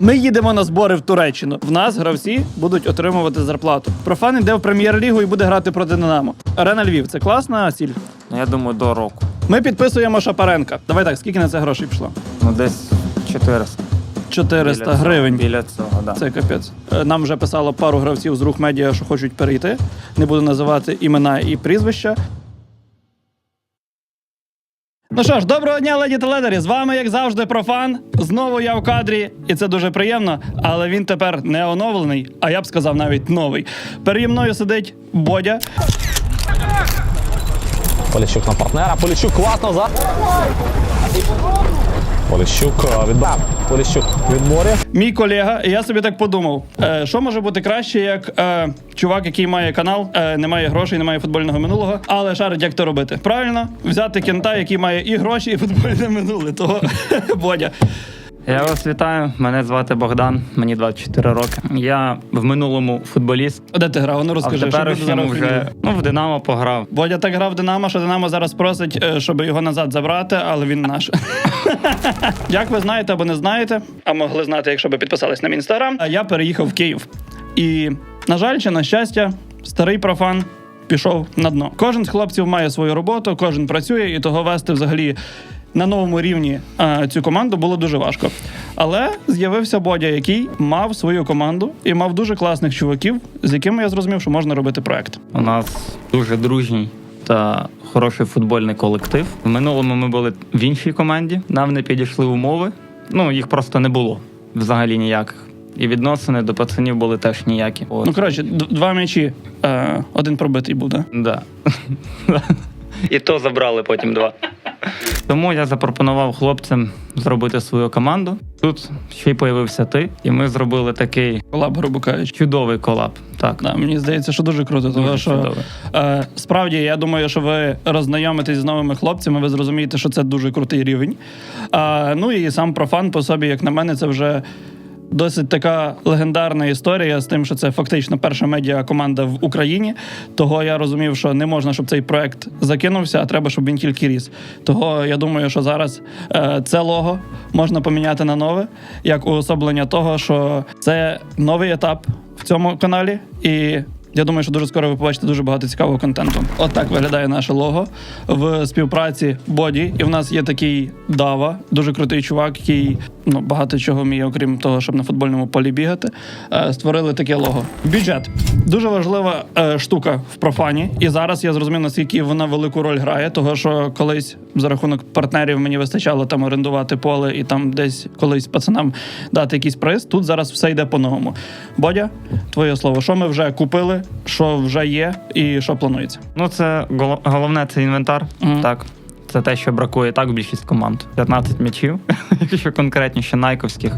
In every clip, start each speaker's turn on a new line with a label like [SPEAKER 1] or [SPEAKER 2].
[SPEAKER 1] Ми їдемо на збори в Туреччину. В нас гравці будуть отримувати зарплату. Профан йде в прем'єр-лігу і буде грати проти Динамо. Арена Львів це класна ціль.
[SPEAKER 2] Ну, я думаю, до року.
[SPEAKER 1] Ми підписуємо Шапаренка. Давай так, скільки на це грошей пішло?
[SPEAKER 2] Ну, десь 400.
[SPEAKER 1] 400
[SPEAKER 2] Біля цього-
[SPEAKER 1] гривень.
[SPEAKER 2] Біля цього, да.
[SPEAKER 1] Це капець. Е, Нам вже писало пару гравців з рух медіа, що хочуть перейти. Не буду називати імена і прізвища. Ну що ж, доброго дня, леді та ледері. З вами, як завжди, профан. Знову я в кадрі, і це дуже приємно. Але він тепер не оновлений, а я б сказав навіть новий. Переді мною сидить Бодя.
[SPEAKER 3] Поліщук на партнера. Поліщук класно за. Поліщук віддав. Поліщук від моря.
[SPEAKER 1] Мій колега, і я собі так подумав: е, що може бути краще, як е, чувак, який має канал, е, не має грошей, не має футбольного минулого, але шарить, як то робити. Правильно, взяти кента, який має і гроші, і футбольне минуле. Того Бодя.
[SPEAKER 2] Я вас вітаю. Мене звати Богдан, мені 24 роки. Я в минулому футболіст,
[SPEAKER 1] Де ти грав? Ну
[SPEAKER 2] а в
[SPEAKER 1] розкажи, що
[SPEAKER 2] вже ну, в Динамо пограв.
[SPEAKER 1] Бодя так грав в Динамо, що Динамо зараз просить, е, щоб його назад забрати, але він наш. Як ви знаєте або не знаєте, а могли знати, якщо би підписались на мій інстаграм, я переїхав в Київ. І, на жаль, чи на щастя, старий профан пішов на дно. Кожен з хлопців має свою роботу, кожен працює, і того вести взагалі. На новому рівні е, цю команду було дуже важко. Але з'явився Бодя, який мав свою команду і мав дуже класних чуваків, з якими я зрозумів, що можна робити проект.
[SPEAKER 2] У нас дуже дружній та хороший футбольний колектив. В минулому ми були в іншій команді. Нам не підійшли умови. Ну їх просто не було взагалі ніяких. І відносини до пацанів були теж ніякі. От.
[SPEAKER 1] Ну, коротше, два м'ячі, е, один пробитий буде.
[SPEAKER 2] Да. І то забрали потім два. Тому я запропонував хлопцям зробити свою команду. Тут ще й появився ти, і ми зробили такий
[SPEAKER 1] Колаб, грубо кажучи.
[SPEAKER 2] чудовий колаб. Так,
[SPEAKER 1] Да, мені здається, що дуже круто. Тому що е, справді я думаю, що ви роззнайомитесь з новими хлопцями, ви зрозумієте, що це дуже крутий рівень. Е, ну і сам профан по собі, як на мене, це вже. Досить така легендарна історія з тим, що це фактично перша медіа-команда в Україні. Того я розумів, що не можна, щоб цей проект закинувся, а треба, щоб він тільки ріс. Того я думаю, що зараз е, це лого можна поміняти на нове, як уособлення того, що це новий етап в цьому каналі, і я думаю, що дуже скоро ви побачите дуже багато цікавого контенту. От так виглядає наше лого в співпраці Боді. І в нас є такий Дава, дуже крутий чувак, який ну багато чого вміє, окрім того, щоб на футбольному полі бігати. Е, створили таке лого. Бюджет дуже важлива е, штука в профані. І зараз я зрозумів, наскільки вона велику роль грає, того що колись за рахунок партнерів мені вистачало там орендувати поле і там десь колись пацанам дати якийсь приз. Тут зараз все йде по-новому. Бодя, твоє слово, що ми вже купили, що вже є, і що планується?
[SPEAKER 2] ну це головне це інвентар.
[SPEAKER 1] Мгм.
[SPEAKER 2] Так. Це те, що бракує так в більшість команд. 15 м'ячів, якщо конкретніше найковських.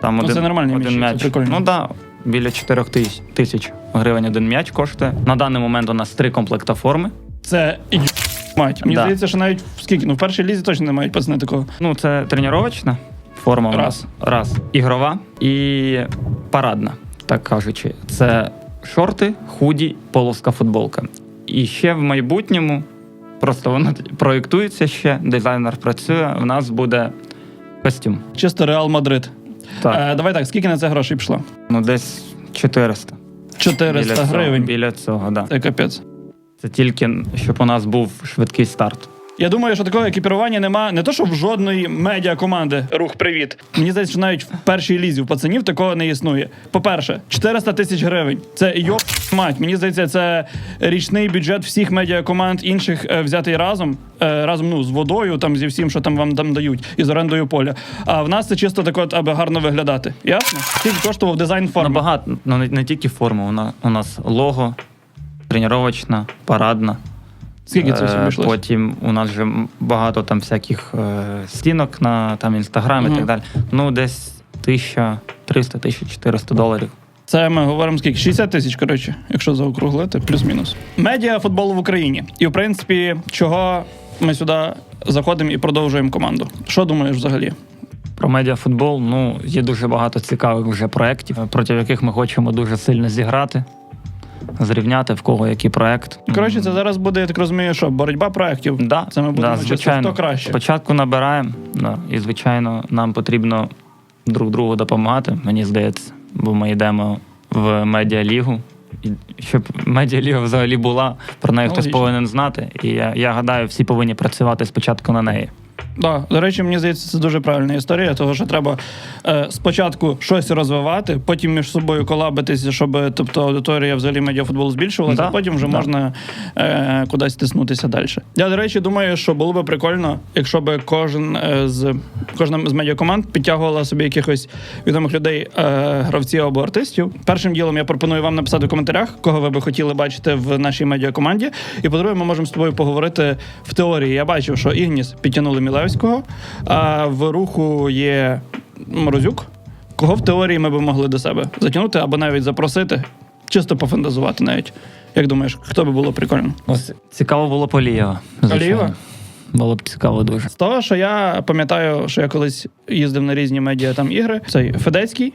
[SPEAKER 2] Там
[SPEAKER 1] Ну,
[SPEAKER 2] один,
[SPEAKER 1] це нормальні
[SPEAKER 2] один
[SPEAKER 1] м'ячі, це
[SPEAKER 2] м'яч.
[SPEAKER 1] прикольно.
[SPEAKER 2] Ну так, да, біля 4 тисяч, тисяч гривень один м'яч коштує. На даний момент у нас три комплекта форми.
[SPEAKER 1] Це і мать. Мені
[SPEAKER 2] Да.
[SPEAKER 1] здається, що навіть скільки ну в першій лізі точно не мають пацани такого.
[SPEAKER 2] Ну, це тренувачна форма у
[SPEAKER 1] Раз.
[SPEAKER 2] нас. Раз. Ігрова і парадна, так кажучи. Це шорти, худі, полоска футболка. І ще в майбутньому, просто воно проєктується ще, дизайнер працює, в нас буде костюм.
[SPEAKER 1] Чисто Реал Мадрид.
[SPEAKER 2] Так,
[SPEAKER 1] Е, давай так, скільки на це грошей пішло?
[SPEAKER 2] ну десь 400.
[SPEAKER 1] 400
[SPEAKER 2] біля
[SPEAKER 1] гривень.
[SPEAKER 2] Цього, біля цього, да.
[SPEAKER 1] Це капець.
[SPEAKER 2] Це тільки, щоб у нас був швидкий старт.
[SPEAKER 1] Я думаю, що такого екіпірування нема не то, що в жодної медіа команди. Рух, привіт. Мені здається, що навіть в першій лізі в пацанів такого не існує. По-перше, 400 тисяч гривень. Це йоп мать. Мені здається, це річний бюджет всіх медіа команд інших е, взятий разом, е, разом ну з водою, там зі всім, що там вам там дають, і з орендою поля. А в нас це чисто так, от, аби гарно виглядати. Ясно? Скільки коштував дизайн форми?
[SPEAKER 2] Набагато, ну не, не тільки форма, у нас, у нас лого, тренувачна, парадна.
[SPEAKER 1] Скільки це все
[SPEAKER 2] Е,
[SPEAKER 1] вийшло?
[SPEAKER 2] Потім у нас вже багато там всяких е, стінок на там інстаграм і
[SPEAKER 1] Мгм.
[SPEAKER 2] так далі. Ну, десь 1300-1400 доларів.
[SPEAKER 1] Це ми говоримо скільки? 60 тисяч, коротше, якщо заокруглити, плюс-мінус. Медіа футболу в Україні. І в принципі, чого ми сюди заходимо і продовжуємо команду. Що думаєш взагалі?
[SPEAKER 2] Про медіафутбол, ну, є дуже багато цікавих вже проєктів, проти яких ми хочемо дуже сильно зіграти, зрівняти в кого який проєкт.
[SPEAKER 1] Коротше, це зараз буде, я так розумію, що боротьба проєктів.
[SPEAKER 2] Да,
[SPEAKER 1] Це ми будемо
[SPEAKER 2] да, звичайно.
[SPEAKER 1] хто краще.
[SPEAKER 2] Спочатку набираємо, да, і, звичайно, нам потрібно друг другу допомагати, мені здається, бо ми йдемо в медіалігу. Щоб медіаліга взагалі була, про неї
[SPEAKER 1] Ну,
[SPEAKER 2] хтось
[SPEAKER 1] логічно.
[SPEAKER 2] повинен знати. І я, я гадаю, всі повинні працювати спочатку на неї.
[SPEAKER 1] Да, до речі, мені здається, це дуже правильна історія, того що треба е, спочатку щось розвивати, потім між собою колабитися, щоб тобто аудиторія взагалі медіафутболу збільшувалася,
[SPEAKER 2] Да,
[SPEAKER 1] а потім вже
[SPEAKER 2] да.
[SPEAKER 1] можна е, кудись тиснутися далі. Я, до речі, думаю, що було би прикольно, якщо би кожен е, з кожна з медіакоманд підтягувала собі якихось відомих людей, е, гравців або артистів. Першим ділом я пропоную вам написати в коментарях, кого ви би хотіли бачити в нашій медіакоманді. І по-друге, ми можемо з тобою поговорити в теорії. Я бачив, що Ігніс підтягнули Мілевського, а в руху є Морозюк. Кого в теорії ми би могли до себе затягнути або навіть запросити, чисто пофантазувати навіть. Як думаєш, хто би було прикольно?
[SPEAKER 2] Ось цікаво було Полієва.
[SPEAKER 1] Полієва?
[SPEAKER 2] Було б цікаво дуже.
[SPEAKER 1] З того, що я пам'ятаю, що я колись їздив на різні медіа там ігри. Цей Федецький,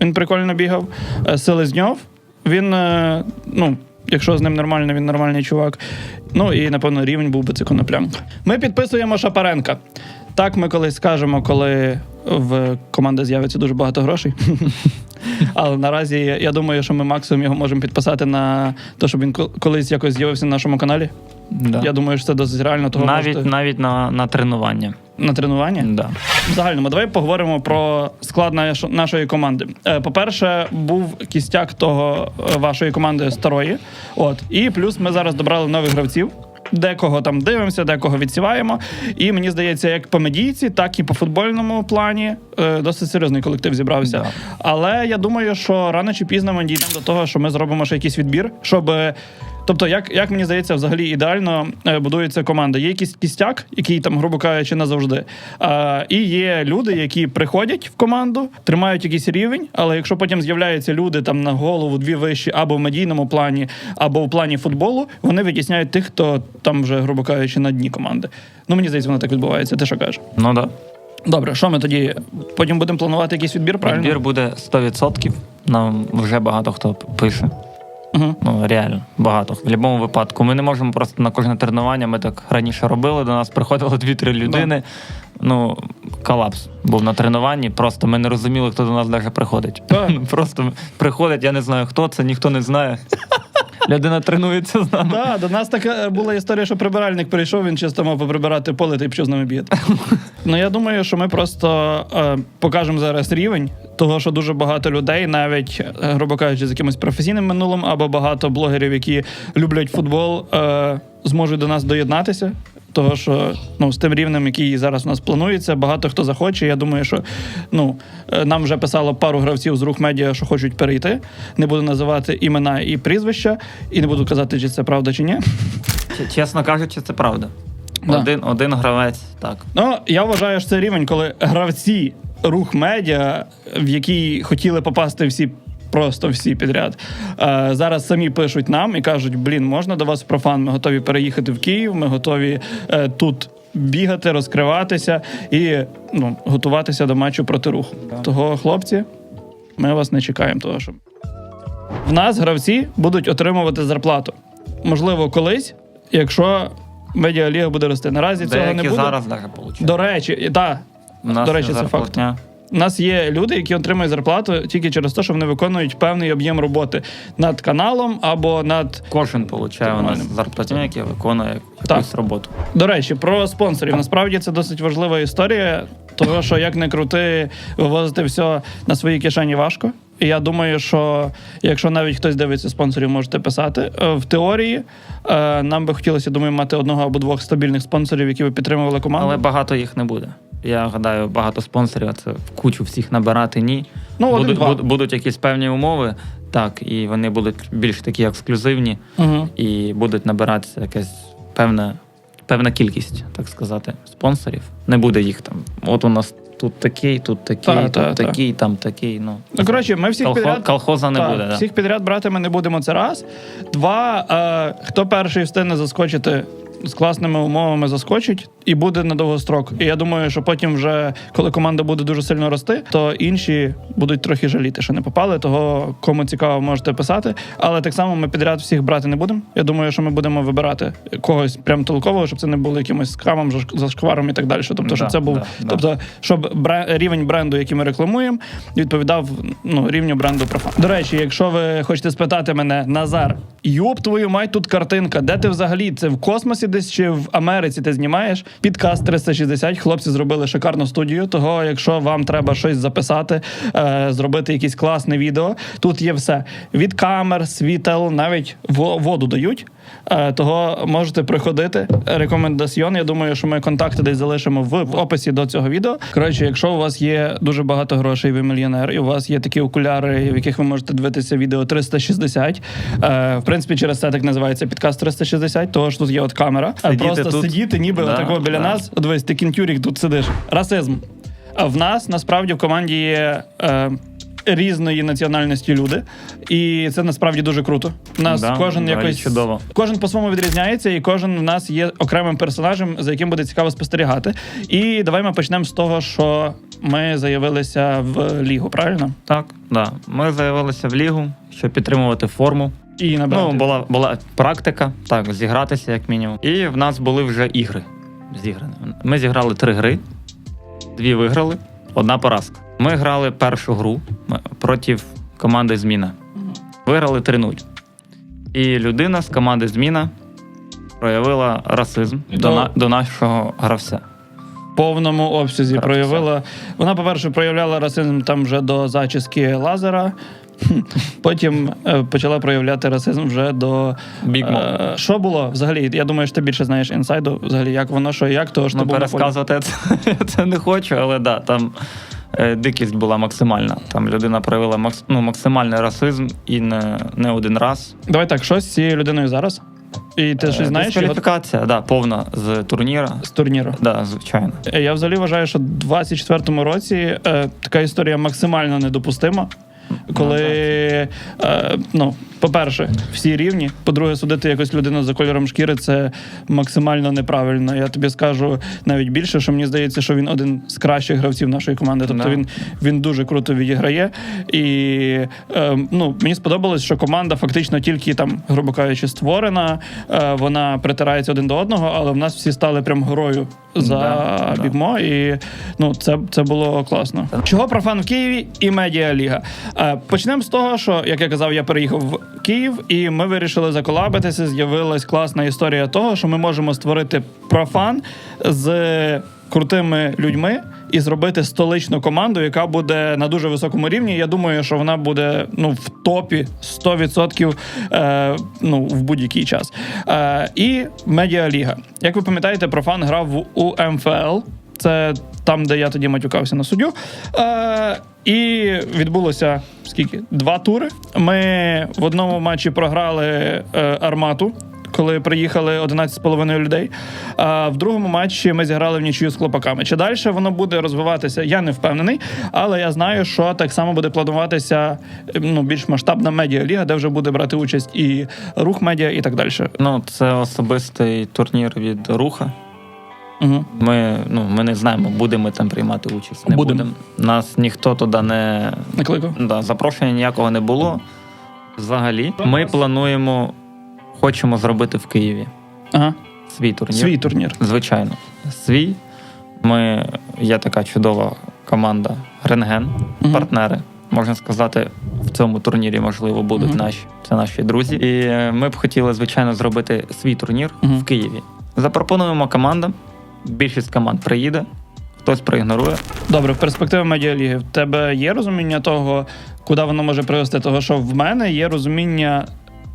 [SPEAKER 1] він прикольно бігав. Е, Селезньов, він, е, ну, якщо з ним нормально, він нормальний чувак. Ну і напевно рівень був би це коноплянка. Ми підписуємо Шапаренка. Так ми колись скажемо, коли в команди з'явиться дуже багато грошей. Але наразі я- думаю, що ми максимум його можемо підписати на те, щоб він колись якось з'явився на нашому каналі.
[SPEAKER 2] Да.
[SPEAKER 1] Я думаю, що це досить реально. Того
[SPEAKER 2] навіть
[SPEAKER 1] можете-
[SPEAKER 2] навіть на, на тренування.
[SPEAKER 1] На тренування.
[SPEAKER 2] Да.
[SPEAKER 1] В загальному, давай поговоримо про склад наш- нашої команди. Е, По-перше, був кістяк того е, вашої команди старої. От і плюс ми зараз добрали нових гравців. Декого там дивимося, декого відсіваємо. І мені здається, як по медійці, так і по футбольному плані е, досить серйозний колектив зібрався.
[SPEAKER 2] Да.
[SPEAKER 1] Але я думаю, що рано чи пізно ми дійдемо до того, що ми зробимо ще якийсь відбір, щоб. Тобто, як, як мені здається, взагалі ідеально е, будується команда. Є якийсь кістяк, який там, грубо кажучи, назавжди. А, і є люди, які приходять в команду, тримають якийсь рівень, але якщо потім з'являються люди там на голову дві вищі або в медійному плані, або в плані футболу, вони витісняють тих, хто там вже, грубо кажучи, на дні команди. Ну мені здається, воно так відбувається. Ти що кажеш?
[SPEAKER 2] Ну да.
[SPEAKER 1] Добре, що ми тоді потім будемо планувати якийсь відбір, правильно?
[SPEAKER 2] Відбір буде 100%. Нам вже багато хто пише.
[SPEAKER 1] Угу.
[SPEAKER 2] Ну реально багато. В будь-якому випадку. Ми не можемо просто на кожне тренування. Ми так раніше робили. До нас приходило 2-3 людини. Ну, колапс був на тренуванні. Просто ми не розуміли, хто до нас навіть приходить. Ну, Просто приходить, я не знаю, хто це, ніхто не знає. Людина тренується з нами.
[SPEAKER 1] Так, до нас така була історія, що прибиральник прийшов, він чисто мав прибирати поле та пішов з нами бігати. ну я думаю, що ми просто е, покажемо зараз рівень того, що дуже багато людей, навіть, е, грубо кажучи, з якимось професійним минулим, або багато блогерів, які люблять футбол, е, зможуть до нас доєднатися. Того, що ну, з тим рівнем, який зараз у нас планується, багато хто захоче. Я думаю, що ну, е, нам вже писало пару гравців з рух медіа, що хочуть перейти. Не буду називати імена і прізвища, і не буду казати, чи це правда чи ні.
[SPEAKER 2] Чесно кажучи, це правда.
[SPEAKER 1] Да.
[SPEAKER 2] Один, один гравець, так.
[SPEAKER 1] Ну, я вважаю, що це рівень, коли гравці рух медіа, в який хотіли попасти всі. Просто всі підряд. Е, зараз самі пишуть нам і кажуть: блін, можна до вас профан? Ми готові переїхати в Київ, ми готові е, тут бігати, розкриватися і ну, готуватися до матчу проти руху. Того, хлопці, ми вас не чекаємо. Того, що в нас гравці будуть отримувати зарплату. Можливо, колись, якщо медіаліга буде рости. Наразі цього не буде.
[SPEAKER 2] зараз получають.
[SPEAKER 1] До речі, так.
[SPEAKER 2] У
[SPEAKER 1] до речі, це факт.
[SPEAKER 2] Зарплатня.
[SPEAKER 1] У нас є люди, які отримують зарплату тільки через те, що вони виконують певний об'єм роботи над каналом або над.
[SPEAKER 2] Кожен получає у нас зарплатню, який виконує якусь роботу.
[SPEAKER 1] До речі, про спонсорів. Насправді це досить важлива історія, тому що як не крути, вивозити все на свої кишені важко. І я думаю, що якщо навіть хтось дивиться спонсорів, можете писати. В теорії е, нам би хотілося, думаю, мати одного або двох стабільних спонсорів, які би підтримували команду.
[SPEAKER 2] Але багато їх не буде. Я гадаю, багато спонсорів а це в кучу всіх набирати ні.
[SPEAKER 1] Ну,
[SPEAKER 2] будуть,
[SPEAKER 1] один-два.
[SPEAKER 2] буд- будуть якісь певні умови, так, і вони будуть більш такі ексклюзивні,
[SPEAKER 1] Угу.
[SPEAKER 2] і будуть набиратися якась певна, певна кількість, так сказати, спонсорів. Не буде їх там. От у нас тут такий, тут такий,
[SPEAKER 1] Та,
[SPEAKER 2] тут
[SPEAKER 1] та, та.
[SPEAKER 2] такий, там такий. Ну,
[SPEAKER 1] Ну, коротше, ми всіх
[SPEAKER 2] Колхо-
[SPEAKER 1] підряд...
[SPEAKER 2] колхоза не
[SPEAKER 1] Так,
[SPEAKER 2] буде. Да.
[SPEAKER 1] Всіх підряд брати ми не будемо це раз. Два, е, хто перший встигне заскочити з класними умовами заскочить і буде на довгострок. І я думаю, що потім, вже коли команда буде дуже сильно рости, то інші будуть трохи жаліти, що не попали. Того кому цікаво, можете писати. Але так само ми підряд всіх брати не будемо. Я думаю, що ми будемо вибирати когось прям толкового, щоб це не було якимось скамом, заш- зашкваром і так далі. Тобто, щоб
[SPEAKER 2] Да,
[SPEAKER 1] це був,
[SPEAKER 2] да, да.
[SPEAKER 1] тобто, щоб бре- рівень бренду, який ми рекламуємо, відповідав ну, рівню бренду профан. До речі, якщо ви хочете спитати мене, Назар, йоп твою мать тут картинка, де ти взагалі? Це в космосі десь чи в Америці ти знімаєш? Підкаст 360. Хлопці зробили шикарну студію. Того, якщо вам треба щось записати, е, зробити якесь класне відео, тут є все від камер, світел, навіть воду дають. Е, того можете приходити. Рекомендаціон. Я думаю, що ми контакти десь залишимо в описі до цього відео. Коротше, якщо у вас є дуже багато грошей, ви мільйонер, і у вас є такі окуляри, в яких ви можете дивитися відео 360. Е, в принципі, через це так називається підкаст 360, того ж тут є от камера. Е,
[SPEAKER 2] Сидіти
[SPEAKER 1] Просто
[SPEAKER 2] тут.
[SPEAKER 1] сидіти, ніби
[SPEAKER 2] Да,
[SPEAKER 1] отако біля
[SPEAKER 2] да.
[SPEAKER 1] нас. Дивись, ти кінтюрік тут сидиш. Расизм. В нас насправді в команді є. Е, Різної національності люди, і це насправді дуже круто. У нас
[SPEAKER 2] Да,
[SPEAKER 1] кожен
[SPEAKER 2] взагалі
[SPEAKER 1] якось
[SPEAKER 2] чудово.
[SPEAKER 1] Кожен по-своєму відрізняється, і кожен в нас є окремим персонажем, за яким буде цікаво спостерігати. І давай ми почнемо з того, що ми заявилися в лігу, правильно?
[SPEAKER 2] Так, да. Ми заявилися в лігу, щоб підтримувати форму.
[SPEAKER 1] І набрати.
[SPEAKER 2] Ну, була, була практика, так, зігратися як мінімум. І в нас були вже ігри зіграні. Ми зіграли три гри, дві виграли, одна поразка. Ми грали першу гру проти команди Зміна. Виграли 3-0. І людина з команди Зміна проявила расизм до, на, до нашого гравця.
[SPEAKER 1] в повному обсязі
[SPEAKER 2] Так,
[SPEAKER 1] проявила. Вона, по-перше, проявляла расизм там вже до зачіски лазера. Потім е, почала проявляти расизм вже до Е, Що було взагалі? Я думаю, що ти більше знаєш інсайду, взагалі, як воно, що і як, того що
[SPEAKER 2] Ну, пересказувати це, це не хочу, але да, там е, дикість була максимальна. Там людина проявила макс, ну, максимальний расизм і не, не один раз.
[SPEAKER 1] Давай так, що з цією людиною зараз? І ти щось
[SPEAKER 2] Е,
[SPEAKER 1] знаєш
[SPEAKER 2] Кваліфікація, да, повна з турніра.
[SPEAKER 1] з турніру?
[SPEAKER 2] Да, звичайно.
[SPEAKER 1] Е, Я взагалі вважаю, що в 24-му році е, така історія максимально недопустима. Коли, е, ну, по-перше, всі рівні. По-друге, судити якось людину за кольором шкіри це максимально неправильно. Я тобі скажу навіть більше, що мені здається, що він один з кращих гравців нашої команди. Тобто
[SPEAKER 2] Да.
[SPEAKER 1] він, він дуже круто відіграє. І е, ну, мені сподобалось, що команда фактично тільки там, грубо кажучи, створена. Е, вона притирається один до одного, але в нас всі стали прям горою за
[SPEAKER 2] да.
[SPEAKER 1] Бігмо, і ну це, це було класно. Чого профан в Києві і медіаліга? Е, Почнемо з того, що як я казав, я переїхав в Київ, і ми вирішили заколабитися. З'явилась класна історія того, що ми можемо створити профан з крутими людьми і зробити столичну команду, яка буде на дуже високому рівні. Я думаю, що вона буде ну в топі 100% е, ну, в будь-який час. Е, і медіаліга. Як ви пам'ятаєте, профан грав у МФЛ. Це там, де я тоді матюкався на суддю. Е, і відбулося скільки? Два тури. Ми в одному матчі програли е, армату. Коли приїхали 11,5 людей. А в другому матчі ми зіграли в нічию з хлопаками. Чи далі воно буде розвиватися? Я не впевнений, але я знаю, що так само буде плануватися е, ну, більш масштабна медіаліга, де вже буде брати участь і рух медіа, і так далі.
[SPEAKER 2] Ну, це особистий турнір від руха.
[SPEAKER 1] Угу.
[SPEAKER 2] Ми, ну, ми не знаємо, будемо ми там приймати участь. Не
[SPEAKER 1] Будем.
[SPEAKER 2] будемо. Нас ніхто туди не.
[SPEAKER 1] Накликав?
[SPEAKER 2] Да, запрошення ніякого не було. Взагалі, ми плануємо, хочемо зробити в Києві
[SPEAKER 1] Ага.
[SPEAKER 2] свій турнір.
[SPEAKER 1] Свій турнір.
[SPEAKER 2] Звичайно, свій. Ми є така чудова команда Рентген,
[SPEAKER 1] Мгм.
[SPEAKER 2] партнери. Можна сказати, в цьому турнірі, можливо, будуть
[SPEAKER 1] Мгм.
[SPEAKER 2] наші. Це наші друзі. І е, ми б хотіли, звичайно, зробити свій турнір
[SPEAKER 1] Мгм.
[SPEAKER 2] в Києві. Запропонуємо командам. Більшість команд приїде, хтось проігнорує.
[SPEAKER 1] Добре, перспектива медіаліги. В тебе є розуміння того, куди воно може привести? Того, що в мене є розуміння.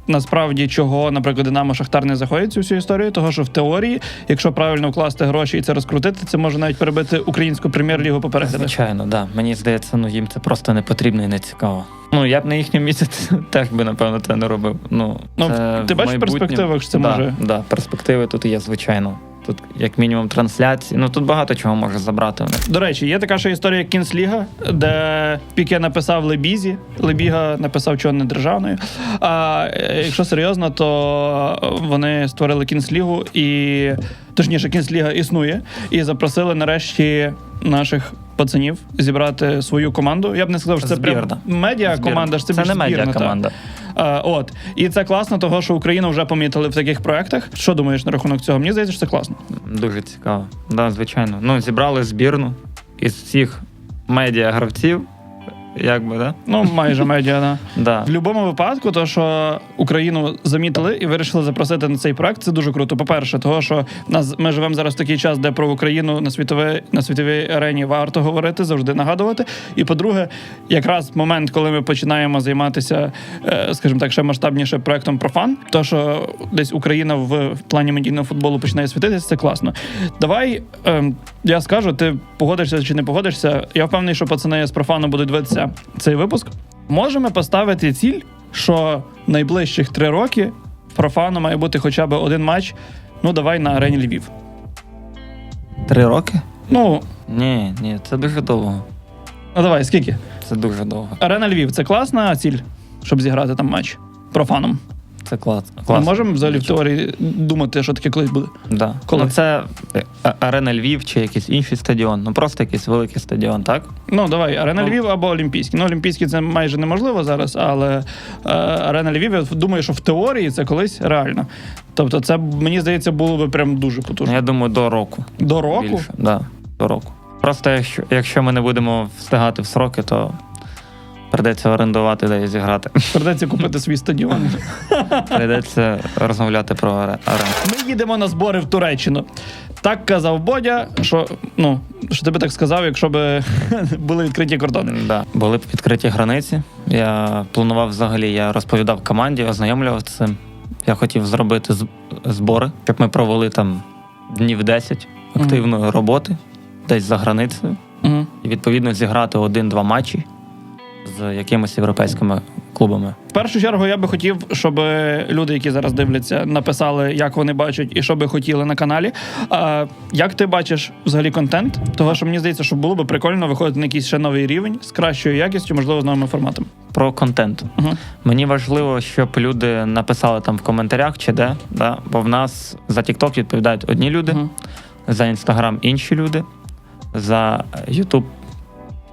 [SPEAKER 1] Насправді, чого, наприклад, Динамо Шахтар не заходить цю всю історію, того що в теорії, якщо правильно вкласти гроші і це розкрутити, це може навіть перебити українську прем'єр-лігу по переглядах.
[SPEAKER 2] Звичайно, да. Мені здається, ну їм це просто не потрібно і не цікаво. Ну я б на їхньому місці теж би, напевно, це не робив. Ну,
[SPEAKER 1] Ну,
[SPEAKER 2] це
[SPEAKER 1] ти бачиш перспективи, що це
[SPEAKER 2] да,
[SPEAKER 1] може?
[SPEAKER 2] Да, перспективи тут є, звичайно. Тут як мінімум трансляції. Ну тут багато чого може забрати в них.
[SPEAKER 1] До речі, є така ще історія як Кінсліга, де Піке написав Лебізі, Лебіга написав чого не державною. А е, якщо серйозно, то вони створили Кінслігу і точніше, Кінсліга існує, і запросили нарешті наших пацанів зібрати свою команду. Я б не сказав, що це прям медіа команда, ж це,
[SPEAKER 2] це не медіа команда.
[SPEAKER 1] А, от і це класно, того що Україну вже помітили в таких проектах. Що думаєш на рахунок цього? Мені здається, що це класно.
[SPEAKER 2] Дуже цікаво. Да, звичайно. Ну, зібрали збірну із всіх медіа гравців. Як би, да?
[SPEAKER 1] Ну майже медіа. Да.
[SPEAKER 2] Да.
[SPEAKER 1] В будь-якому випадку, то що Україну замітили і вирішили запросити на цей проект, це дуже круто. По-перше, того, що нас ми живемо зараз в такий час, де про Україну на світовій на світовій арені варто говорити, завжди нагадувати. І по-друге, якраз момент, коли ми починаємо займатися, е, скажімо так, ще масштабніше проектом профан, то що десь Україна в, в плані медійного футболу починає світитися, це класно. Давай ем, я скажу, ти погодишся чи не погодишся. Я впевнений, що пацани з профану будуть дивитися цей випуск. Можемо поставити ціль, що найближчих три роки профану має бути хоча б один матч. Ну, давай на арені Львів.
[SPEAKER 2] Три роки?
[SPEAKER 1] Ну,
[SPEAKER 2] Ні, ні, це дуже довго.
[SPEAKER 1] ну давай, скільки?
[SPEAKER 2] Це дуже довго.
[SPEAKER 1] Арена Львів це класна ціль, щоб зіграти там матч профаном.
[SPEAKER 2] Це клас.
[SPEAKER 1] Ми можемо взагалі в теорії думати, що таке колись буде.
[SPEAKER 2] Да.
[SPEAKER 1] Коли?
[SPEAKER 2] Ну, це е, арена Львів чи якийсь інший стадіон. Ну просто якийсь великий стадіон, так?
[SPEAKER 1] Ну, давай, арена
[SPEAKER 2] Ну.
[SPEAKER 1] Львів або Олімпійський. Ну, Олімпійський це майже неможливо зараз, але е, арена Львів, я думаю, що в теорії це колись реально. Тобто, це мені здається, було би прям дуже потужно.
[SPEAKER 2] я думаю, до року.
[SPEAKER 1] До року.
[SPEAKER 2] Більше. Да, до року. Просто якщо, якщо ми не будемо встигати в сроки, то прийдеться орендувати де зіграти.
[SPEAKER 1] Придеться купити свій стадіон.
[SPEAKER 2] Прийдеться розмовляти про арену.
[SPEAKER 1] Ми їдемо на збори в Туреччину. Так казав Бодя, що ну що ти би так сказав, якщо б були відкриті кордони.
[SPEAKER 2] Да. Були б відкриті границі. Я планував взагалі, я розповідав команді, ознайомлював з цим. Я хотів зробити з- збори, щоб ми провели там днів 10 активної роботи десь за границею.
[SPEAKER 1] Угу.
[SPEAKER 2] І відповідно зіграти один-два матчі з якимись європейськими клубами.
[SPEAKER 1] В першу чергу я би хотів, щоб люди, які зараз дивляться, написали, як вони бачать і що би хотіли на каналі. А як ти бачиш взагалі контент? Того, що мені здається, що було би прикольно виходити на якийсь ще новий рівень з кращою якістю, можливо, з новими форматами.
[SPEAKER 2] Про контент.
[SPEAKER 1] Угу.
[SPEAKER 2] Мені важливо, щоб люди написали там в коментарях чи де, да? бо в нас за TikTok відповідають одні люди,
[SPEAKER 1] Угу.
[SPEAKER 2] за Instagram інші люди, за YouTube,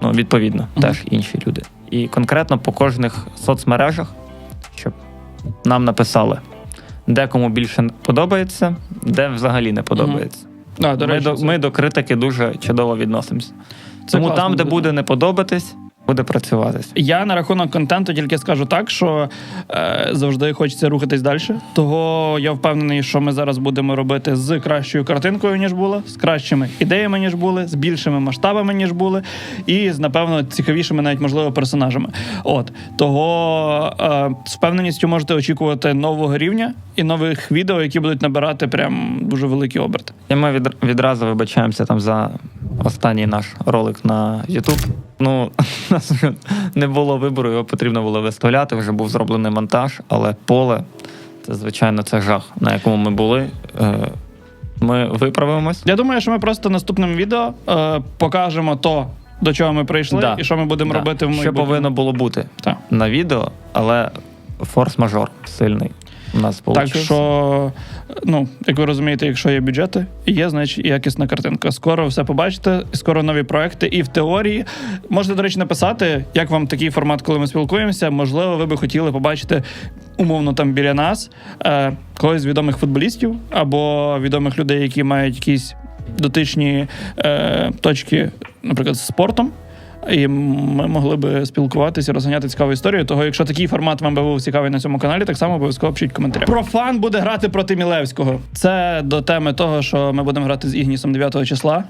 [SPEAKER 2] ну, відповідно,
[SPEAKER 1] Мгм.
[SPEAKER 2] теж інші люди. І конкретно по кожних соцмережах, щоб нам написали, де кому більше подобається, де взагалі не подобається.
[SPEAKER 1] А, до
[SPEAKER 2] ми,
[SPEAKER 1] речі,
[SPEAKER 2] до, ми до критики дуже чудово відносимося.
[SPEAKER 1] Це
[SPEAKER 2] Тому
[SPEAKER 1] класно
[SPEAKER 2] там, де буде не подобатись, буде працюватись.
[SPEAKER 1] Я на рахунок контенту тільки скажу так, що е, завжди хочеться рухатись далі. Того я впевнений, що ми зараз будемо робити з кращою картинкою, ніж було, з кращими ідеями, ніж були, з більшими масштабами, ніж були, і з напевно цікавішими, навіть можливо, персонажами. От того е, з впевненістю можете очікувати нового рівня і нових відео, які будуть набирати прям дуже великі оберти.
[SPEAKER 2] І ми від, відразу вибачаємося там за останній наш ролик на YouTube. Ну, у нас вже не було вибору, його потрібно було виставляти. Вже був зроблений монтаж, але поле це, звичайно, це жах, на якому ми були. Е, Ми виправимось.
[SPEAKER 1] Я думаю, що ми просто наступним відео е, покажемо то, до чого ми прийшли,
[SPEAKER 2] Да.
[SPEAKER 1] і що ми будемо
[SPEAKER 2] Да.
[SPEAKER 1] робити в
[SPEAKER 2] Що повинно було бути
[SPEAKER 1] Так.
[SPEAKER 2] на відео, але форс-мажор сильний у нас
[SPEAKER 1] Так що, ну, як ви розумієте, якщо є бюджети, є, значить якісна картинка. Скоро все побачите, скоро нові проекти. І в теорії можете, до речі, написати, як вам такий формат, коли ми спілкуємося. Можливо, ви би хотіли побачити умовно там біля нас е, когось з відомих футболістів або відомих людей, які мають якісь дотичні е, точки, наприклад, з спортом. І ми могли би спілкуватися, розганяти цікаву історію. Того, якщо такий формат вам би був цікавий на цьому каналі, так само обов'язково пишіть в коментарях. Профан буде грати проти Мілевського. Це до теми того, що ми будемо грати з Ігнісом 9 числа.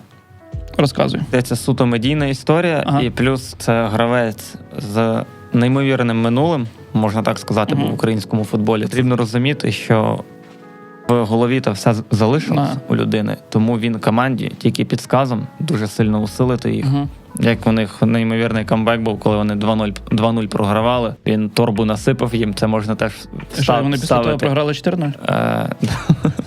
[SPEAKER 1] Розказуй.
[SPEAKER 2] Це суто медійна історія,
[SPEAKER 1] Ага.
[SPEAKER 2] і плюс це гравець з неймовірним минулим, можна так сказати,
[SPEAKER 1] Мгм.
[SPEAKER 2] в українському футболі. Потрібно розуміти, що в голові то все залишилось
[SPEAKER 1] Да.
[SPEAKER 2] у людини, тому він команді тільки підсказом дуже сильно усилити їх.
[SPEAKER 1] Угу.
[SPEAKER 2] Як у них неймовірний камбек був, коли вони 2-0, 2-0 програвали. Він торбу насипав їм. Це можна теж
[SPEAKER 1] Що вони після того програли 4-0?
[SPEAKER 2] Е,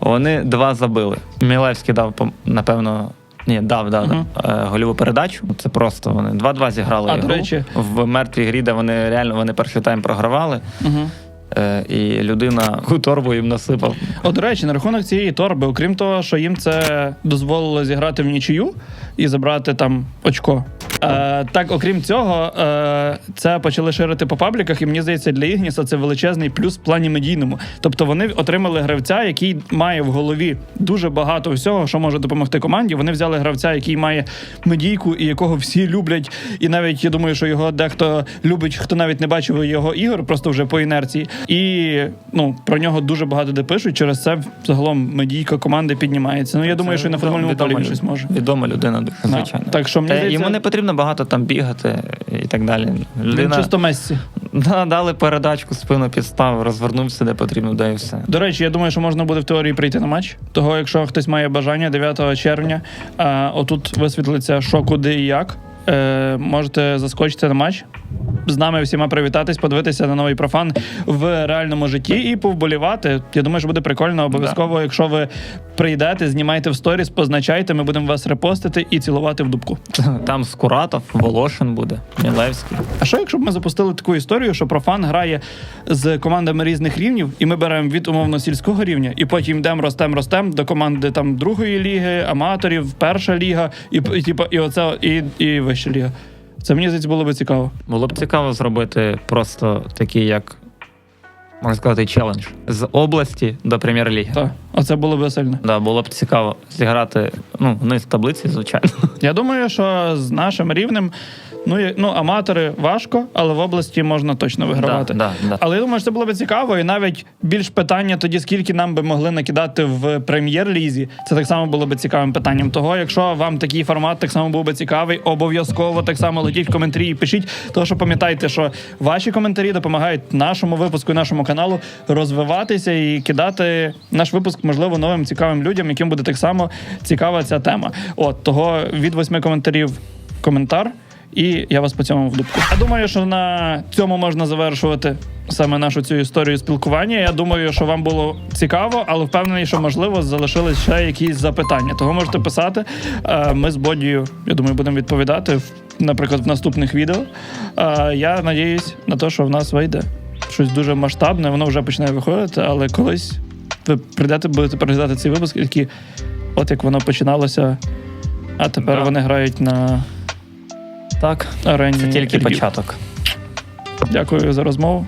[SPEAKER 2] Вони два забили. Мілевський дав, напевно. Ні, дав, дав, дав е, гольову передачу. Це просто вони 2-2 зіграли.
[SPEAKER 1] А, до речі-
[SPEAKER 2] в мертвій грі, де вони реально вони перший тайм програвали,
[SPEAKER 1] Угу.
[SPEAKER 2] Е, і людина торбу їм насипав.
[SPEAKER 1] О, до речі, на рахунок цієї торби, окрім того, що їм це дозволило зіграти в нічию і забрати там очко. Е, так, окрім цього, е, це почали ширити по пабліках, і мені здається, для Ігніса це величезний плюс в плані медійному. Тобто вони отримали гравця, який має в голові дуже багато всього, що може допомогти команді. Вони взяли гравця, який має медійку і якого всі люблять. І навіть я думаю, що його дехто любить, хто навіть не бачив його ігор, просто вже по інерції. І ну про нього дуже багато де пишуть. Через це загалом медійка команди піднімається. Ну я думаю, що і на футбольному полі він щось може.
[SPEAKER 2] Відома людина, дуже,
[SPEAKER 1] Да.
[SPEAKER 2] звичайно.
[SPEAKER 1] Так що, мені
[SPEAKER 2] Та
[SPEAKER 1] здається-
[SPEAKER 2] йому не потрібно багато там бігати і так далі.
[SPEAKER 1] Він
[SPEAKER 2] Людина
[SPEAKER 1] чисто Мессі.
[SPEAKER 2] да, дали передачку, спину підстав, розвернувся де потрібно, де і все.
[SPEAKER 1] До речі, я думаю, що можна буде в теорії прийти на матч. Того, якщо хтось має бажання 9 червня, а, отут висвітлиться, що куди і як. Е, можете заскочити на матч. З нами всіма привітатись, подивитися на новий профан в реальному житті і повболівати. Я думаю, що буде прикольно. Обов'язково, якщо ви прийдете, знімайте в сторіс, позначайте, ми будемо вас репостити і цілувати в дубку.
[SPEAKER 2] Там Скуратов, Волошин буде, Мілевський.
[SPEAKER 1] А що, якщо б ми запустили таку історію, що профан грає з командами різних рівнів, і ми беремо від умовно сільського рівня, і потім йдемо, ростем, ростем до команди там другої ліги, аматорів, перша ліга, і, типу, і оце і, і вища ліга. Це мені здається було би цікаво.
[SPEAKER 2] Було б цікаво зробити просто такий, як можна сказати, челендж з області до прем'єр-ліги.
[SPEAKER 1] Так, це було б сильно.
[SPEAKER 2] Да, було б цікаво зіграти ну, вниз таблиці, звичайно.
[SPEAKER 1] Я думаю, що з нашим рівнем, ну, ну аматори важко, але в області можна точно вигравати.
[SPEAKER 2] Да, да, да.
[SPEAKER 1] Але я думаю, що це було б цікаво, і навіть більш питання тоді, скільки нам би могли накидати в прем'єр-лізі. Це так само було б цікавим питанням. Того, якщо вам такий формат так само був би цікавий, обов'язково так само летіть в коментарі і пишіть. Тому що пам'ятайте, що ваші коментарі допомагають нашому випуску і нашому каналу розвиватися і кидати наш випуск, можливо, новим цікавим людям, яким буде так само цікава ця тема. От того від восьми коментарів коментар. І я вас по цьому в дубку. Я думаю, що на цьому можна завершувати саме нашу цю історію спілкування. Я думаю, що вам було цікаво, але впевнений, що можливо залишились ще якісь запитання. Того можете писати. Е, Ми з Бодією, я думаю, будемо відповідати наприклад, в наступних відео. Е, Я надіюсь на те, що в нас вийде щось дуже масштабне. Воно вже починає виходити, але колись ви прийдете, будете переглядати цей випуск, і такі, от як воно починалося. А тепер
[SPEAKER 2] Да.
[SPEAKER 1] вони грають на
[SPEAKER 2] Так,
[SPEAKER 1] арені.
[SPEAKER 2] це тільки
[SPEAKER 1] Львів.
[SPEAKER 2] початок.
[SPEAKER 1] Дякую за розмову.